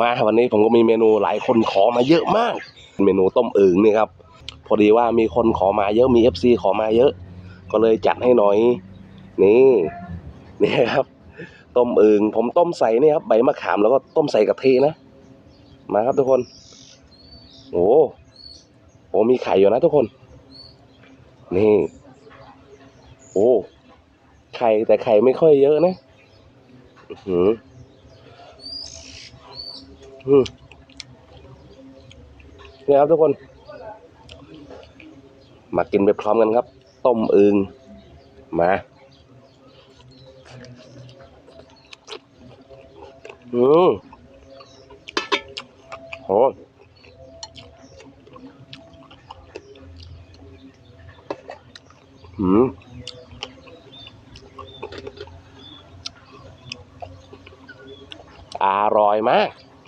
มาวันนี้ผมก็มีเมนูหลายคนขอมาเยอะมาก เมนูต้มอึ่งนี่ครับ พอดีว่ามีคนขอมาเยอะมีเอฟซีขอมาเยอะ ก็เลยจัดให้หน่อย นี่นี่ครับ ต้มอึ่งผมต้มใส่นี่ครับใบมะขามแล้วก็ต้มใส่กะทินะ มาครับทุกคน โอ้โหมีไข่อยู่นะทุกคน นี่ โอ้ไข่แต่ไข่ไม่ค่อยเยอะนะ อือ อืมนี่ครับทุกคน มากินไปพร้อมกันครับ ต้มอึงมาอืมโหอืมอร่อยมาก